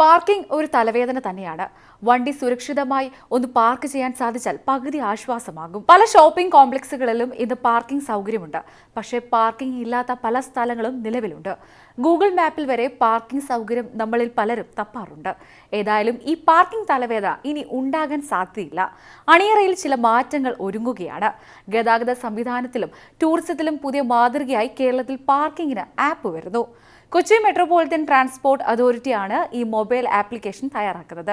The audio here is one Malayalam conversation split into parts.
പാർക്കിംഗ് ഒരു തലവേദന തന്നെയാണ്. വണ്ടി സുരക്ഷിതമായി ഒന്ന് പാർക്ക് ചെയ്യാൻ സാധിച്ചാൽ പകുതി ആശ്വാസമാകും. പല ഷോപ്പിംഗ് കോംപ്ലക്സുകളിലും ഇന്ന് പാർക്കിംഗ് സൗകര്യമുണ്ട്. പക്ഷേ പാർക്കിംഗ് ഇല്ലാത്ത പല സ്ഥലങ്ങളും നിലവിലുണ്ട്. ഗൂഗിൾ മാപ്പിൽ വരെ പാർക്കിംഗ് സൗകര്യം നമ്മളിൽ പലരും തപ്പാറുണ്ട്. ഏതായാലും ഈ പാർക്കിംഗ് തലവേദന ഇനി ഉണ്ടാകാൻ സാധ്യതയില്ല. അണിയറയിൽ ചില മാറ്റങ്ങൾ ഒരുങ്ങുകയാണ്. ഗതാഗത സംവിധാനത്തിലും ടൂറിസത്തിലും പുതിയ മാതൃകയായി കേരളത്തിൽ പാർക്കിങ്ങിന് ആപ്പ് വരുന്നു. കൊച്ചി മെട്രോപൊളിറ്റൻ ട്രാൻസ്പോർട്ട് അതോറിറ്റിയാണ് ഈ മൊബൈൽ ആപ്ലിക്കേഷൻ തയ്യാറാക്കുന്നത്.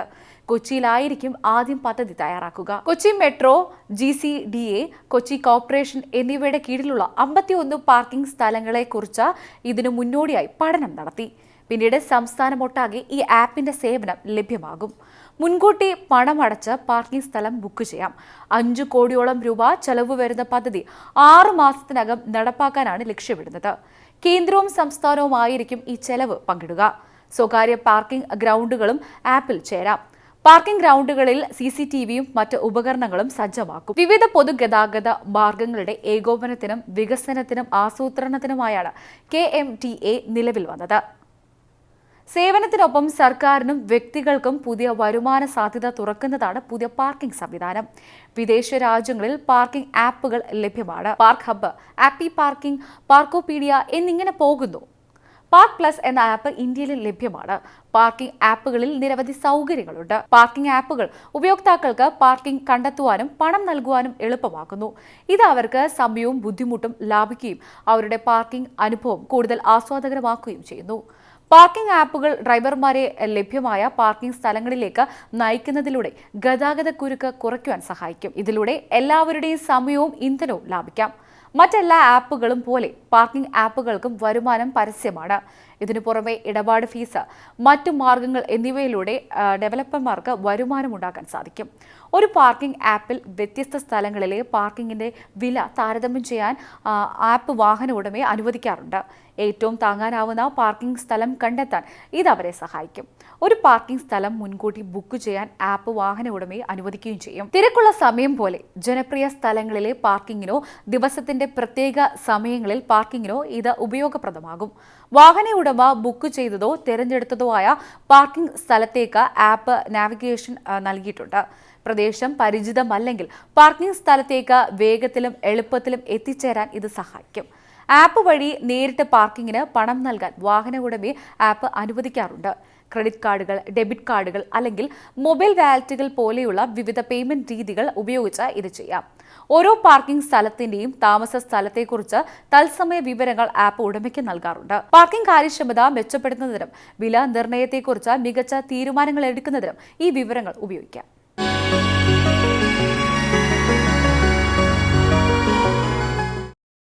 കൊച്ചിയിലായിരിക്കും ആദ്യം പദ്ധതി തയ്യാറാക്കുക. Kochi metro G C D A Kochi corporation എന്നിവയുടെ കീഴിലുള്ള അമ്പത്തിയൊന്ന് പാർക്കിംഗ് സ്ഥലങ്ങളെക്കുറിച്ച് ഇതിനു മുന്നോടിയായി പഠനം നടത്തി. പിന്നീട് സംസ്ഥാനമൊട്ടാകെ ഈ ആപ്പിന്റെ സേവനം ലഭ്യമാകും. മുൻകൂട്ടി പണമടച്ച് പാർക്കിംഗ് സ്ഥലം ബുക്ക് ചെയ്യാം. അഞ്ചു കോടിയോളം രൂപ ചെലവ് വരുന്ന പദ്ധതി ആറു മാസത്തിനകം നടപ്പാക്കാനാണ് ലക്ഷ്യമിടുന്നത്. കേന്ദ്രവും സംസ്ഥാനവുമായിരിക്കും ഈ ചെലവ് പങ്കിടുക. സ്വകാര്യ പാർക്കിംഗ് ഗ്രൗണ്ടുകളും ആപ്പിൽ ചേരാം. പാർക്കിംഗ് ഗ്രൗണ്ടുകളിൽ സി സി ടി വിയും മറ്റ് ഉപകരണങ്ങളും സജ്ജമാക്കും. വിവിധ പൊതുഗതാഗത മാർഗങ്ങളുടെ ഏകോപനത്തിനും വികസനത്തിനും ആസൂത്രണത്തിനുമായാണ് കെ എം ടി എ നിലവിൽ വന്നത്. സേവനത്തിനൊപ്പം സർക്കാരിനും വ്യക്തികൾക്കും പുതിയ വരുമാന സാധ്യത തുറക്കുന്നതാണ് പുതിയ പാർക്കിംഗ് സംവിധാനം. വിദേശ രാജ്യങ്ങളിൽ പാർക്കിംഗ് ആപ്പുകൾ ലഭ്യമാണ്. Park hub Appy parking Parkopedia എന്നിങ്ങനെ പോകുന്നു. പാർക്ക് പ്ലസ് എന്ന ആപ്പ് ഇന്ത്യയിൽ ലഭ്യമാണ്. പാർക്കിംഗ് ആപ്പുകളിൽ നിരവധി സൗകര്യങ്ങളുണ്ട്. പാർക്കിംഗ് ആപ്പുകൾ ഉപയോക്താക്കൾക്ക് പാർക്കിംഗ് കണ്ടെത്തുവാനും പണം നൽകുവാനും എളുപ്പമാക്കുന്നു. ഇത് അവർക്ക് സമയവും ബുദ്ധിമുട്ടും ലാഭിക്കുകയും അവരുടെ പാർക്കിംഗ് അനുഭവം കൂടുതൽ ആസ്വാദകരമാക്കുകയും ചെയ്യുന്നു. പാർക്കിംഗ് ആപ്പുകൾ ഡ്രൈവർമാരെ ലഭ്യമായ പാർക്കിംഗ് സ്ഥലങ്ങളിലേക്ക് നയിക്കുന്നതിലൂടെ ഗതാഗത കുരുക്ക് കുറയ്ക്കുവാൻ സഹായിക്കും. ഇതിലൂടെ എല്ലാവരുടെയും സമയവും ഇന്ധനവും ലാഭിക്കാം. മറ്റെല്ലാ ആപ്പുകളും പോലെ പാർക്കിംഗ് ആപ്പുകൾക്കും വരുമാനം പരസ്യമാണ്. ഇതിനു പുറമെ ഇടപാട് ഫീസ് മറ്റു മാർഗങ്ങൾ എന്നിവയിലൂടെ ഡെവലപ്പർമാർക്ക് വരുമാനം ഉണ്ടാക്കാൻ സാധിക്കും. ഒരു പാർക്കിംഗ് ആപ്പിൽ വ്യത്യസ്ത സ്ഥലങ്ങളിലെ പാർക്കിങ്ങിന്റെ വില താരതമ്യം ചെയ്യാൻ ആപ്പ് വാഹന ഉടമയെ അനുവദിക്കാറുണ്ട്. ഏറ്റവും താങ്ങാനാവുന്ന പാർക്കിംഗ് സ്ഥലം കണ്ടെത്താൻ ഇത് അവരെ സഹായിക്കും. ഒരു പാർക്കിംഗ് സ്ഥലം മുൻകൂട്ടി ബുക്ക് ചെയ്യാൻ ആപ്പ് വാഹന ഉടമയെ അനുവദിക്കുകയും ചെയ്യും. തിരക്കുള്ള സമയം പോലെ ജനപ്രിയ സ്ഥലങ്ങളിലെ പാർക്കിങ്ങിനോ ദിവസത്തിന്റെ പ്രത്യേക സമയങ്ങളിൽ പാർക്കിങ്ങിനോ ഇത് ഉപയോഗപ്രദമാകും. വാഹന ഉടമ ബുക്ക് ചെയ്തതോ തിരഞ്ഞെടുത്തതോ ആയ പാർക്കിംഗ് സ്ഥലത്തേക്ക് ആപ്പ് നാവിഗേഷൻ നൽകിയിട്ടുണ്ട്. പ്രദേശം പരിചിതമല്ലെങ്കിൽ പാർക്കിംഗ് സ്ഥലത്തേക്ക് വേഗത്തിലും എളുപ്പത്തിലും എത്തിച്ചേരാൻ ഇത് സഹായിക്കും. ആപ്പ് വഴി നേരിട്ട് പാർക്കിങ്ങിന് പണം നൽകാൻ വാഹന ഉടമയെ ആപ്പ് അനുവദിക്കാറുണ്ട്. ക്രെഡിറ്റ് കാർഡുകൾ ഡെബിറ്റ് കാർഡുകൾ അല്ലെങ്കിൽ മൊബൈൽ വാലറ്റുകൾ പോലെയുള്ള വിവിധ പേയ്മെന്റ് രീതികൾ ഉപയോഗിച്ച് ഇത് ചെയ്യാം. ഓരോ പാർക്കിംഗ് സ്ഥലത്തിന്റെയും താമസ സ്ഥലത്തെക്കുറിച്ച് തത്സമയ വിവരങ്ങൾ ആപ്പ് ഉടമയ്ക്ക് നൽകാറുണ്ട്. പാർക്കിംഗ് കാര്യക്ഷമത മെച്ചപ്പെടുത്തുന്നതിനും വില നിർണയത്തെക്കുറിച്ച് മികച്ച തീരുമാനങ്ങൾ എടുക്കുന്നതിനും ഈ വിവരങ്ങൾ ഉപയോഗിക്കാം.